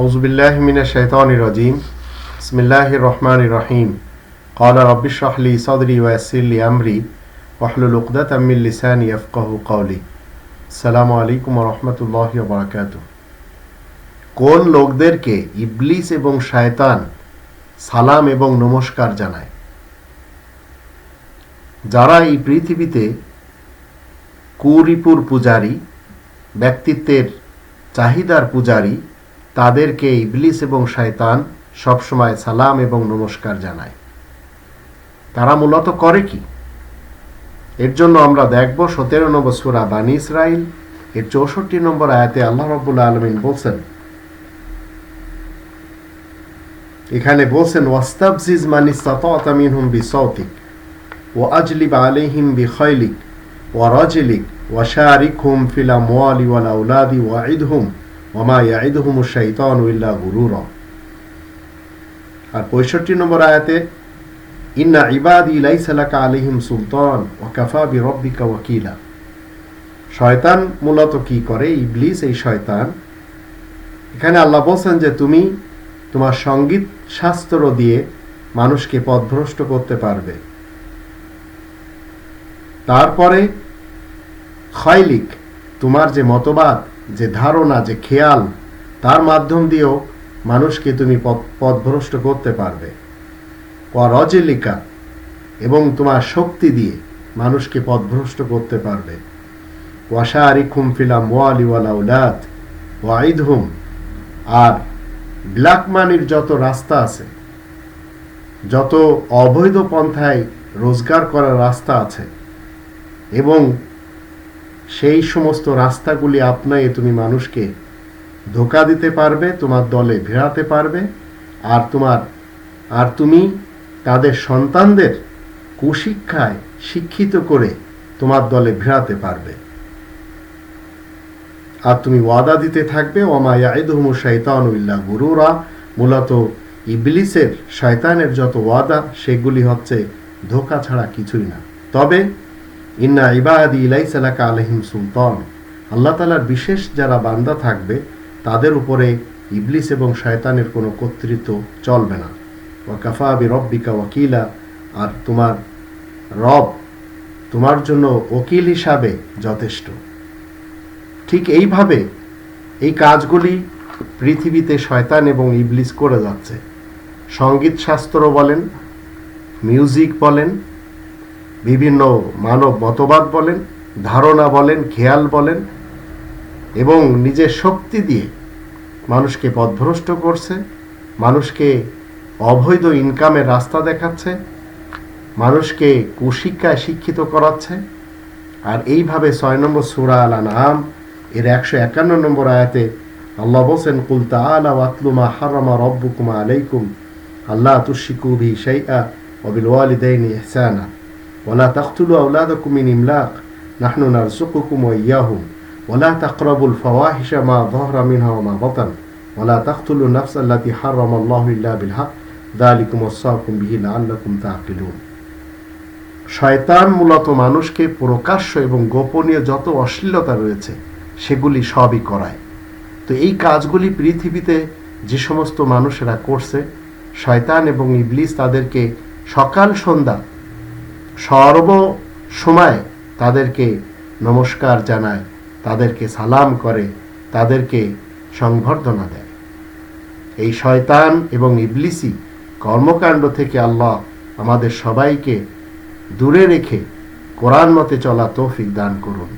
আউজবিল্লাহ মিনা শৈতান রহমান রহিম। কলা রব্বিশ রাহলি সদরি ওয়াসিল্লি আমরি ওয়াহলুল উকদাত আমিল লিসান ইয়াফকাহ কৌলি সালামু আলাইকুম রহমতুল্লাহ বারাকাত কোন লোকদেরকে ইবলিস এবং শায়তান সালাম এবং নমস্কার জানায়? যারা এই পৃথিবীতে কুরিপুর পূজারী, ব্যক্তিত্বের চাহিদার পূজারী তাদেরকে ইবলিস এবং শয়তান সবসময় সালাম এবং নমস্কার জানায়। তারা মূলত করে কি? এর জন্য আমরা দেখব সতেরো নম্বর সুরা বানী ইসরাইল এর চৌষট্টি নম্বর আয়াতে আল্লাহ রবুল্লা আলমিন বলছেন, এখানে বলছেন ওয়াস্তাবজিজ মানি সাতামিন হুম বি সৌতিক ও আজলিব আলিহিম বি খৈলিক ওয়া রাজিলিক, ওয়া শারিকহুম ফিল আমওয়ালি ওয়াল আওলাদি ওয়াইদহুম আর পঁয়ষট্টি নম্বর আয়াতে, ইন্না ইবাদি লাকা সুলতান ওয়াকিলা। শয়তান মূলত কি করে? ইবলিস, এই শয়তান। এখানে আল্লাহ বলছেন যে তুমি তোমার সংগীত শাস্ত্র দিয়ে মানুষকে পথভ্রষ্ট করতে পারবে। তারপরে, খয়লিক, তোমার যে মতবাদ যে ধারণা, যে খেয়াল, তার মাধ্যম দিয়েও মানুষকে তুমি পথভ্রষ্ট করতে পারবে। রজেলিকা এবং তোমার শক্তি দিয়ে মানুষকে পথভ্রষ্ট করতে পারবে। ওয়াশারি খুমফিলাম ওয়ালি ওয়ালা উলাদ ওয়াইদহুম। আর ব্ল্যাক মানির যত রাস্তা আছে, যত অবৈধ পন্থায় রোজগার করার রাস্তা আছে, এবং সেই সমস্ত রাস্তাগুলি আপনায়ে তুমি মানুষকে ধোকা দিতে পারবে, তোমার দলে ভেড়াতে পারবে, আর তোমার, আর তুমি তাদের সন্তানদের কুশিক্ষায় শিক্ষিত করে তোমার দলে ভেড়াতে পারবে। আর তুমি ওয়াদা দিতে থাকবে, ওমা ইয়াইদহুম শৈতান উল্লাহ গুরুরা। মূলত ইবলিসের, শয়তানের যত ওয়াদা, সেগুলি হচ্ছে ধোকা ছাড়া কিছুই না। তবে ইন্না ইবাদি ইলাইসালাকা আলহিম সুলতান। আল্লাহ তালার বিশেষ যারা বান্দা থাকবে, তাদের উপরে ইবলিস এবং শয়তানের কোনো কর্তৃত্ব চলবে না। ওয়াকাফা বি রব্বিকা ওয়াকিলা, আর তোমার রব তোমার জন্য ওকিল হিসাবে যথেষ্ট। ঠিক এইভাবে এই কাজগুলি পৃথিবীতে শয়তান এবং ইবলিস করে যাচ্ছে। সংগীত শাস্ত্র বলেন, মিউজিক বলেন বিভিন্ন মানব মতবাদ বলেন, ধারণা বলেন, খেয়াল বলেন, এবং নিজের শক্তি দিয়ে মানুষকে পথভ্রষ্ট করছে, মানুষকে অবৈধ ইনকামের রাস্তা দেখাচ্ছে, মানুষকে কুশিক্ষায় শিক্ষিত করাচ্ছে। আর এইভাবে ছয় নম্বর সুরা আলা নাম এর একশো একান্ন নম্বর আয়াতে আল্লাহ বলছেন কুলতা আলা ওয়াতলুমা হারামা রব্বুকুমা আলাইকুম আল্লাহ তুশিকু ভি শাইআ ওবিল ওয়ালিদাইনি ইহসানা। ওলা তখতুলু শয়তান মূলত মানুষকে প্রকাশ্য এবং গোপনীয় যত অশ্লীলতা রয়েছে, সেগুলি সবই করায়। তো এই কাজগুলি পৃথিবীতে যে সমস্ত মানুষেরা করছে, শয়তান এবং ইবলিস তাদেরকে সকাল সন্ধ্যা সর্ব সময় তাদেরকে নমস্কার জানায়, তাদেরকে সালাম করে, তাদেরকে সংবর্ধনা দেয়। এই শয়তান এবং ইবলিসি কর্মকাণ্ড থেকে আল্লাহ আমাদের সবাইকে দূরে রেখে কোরআন মতে চলা তৌফিক দান করুন।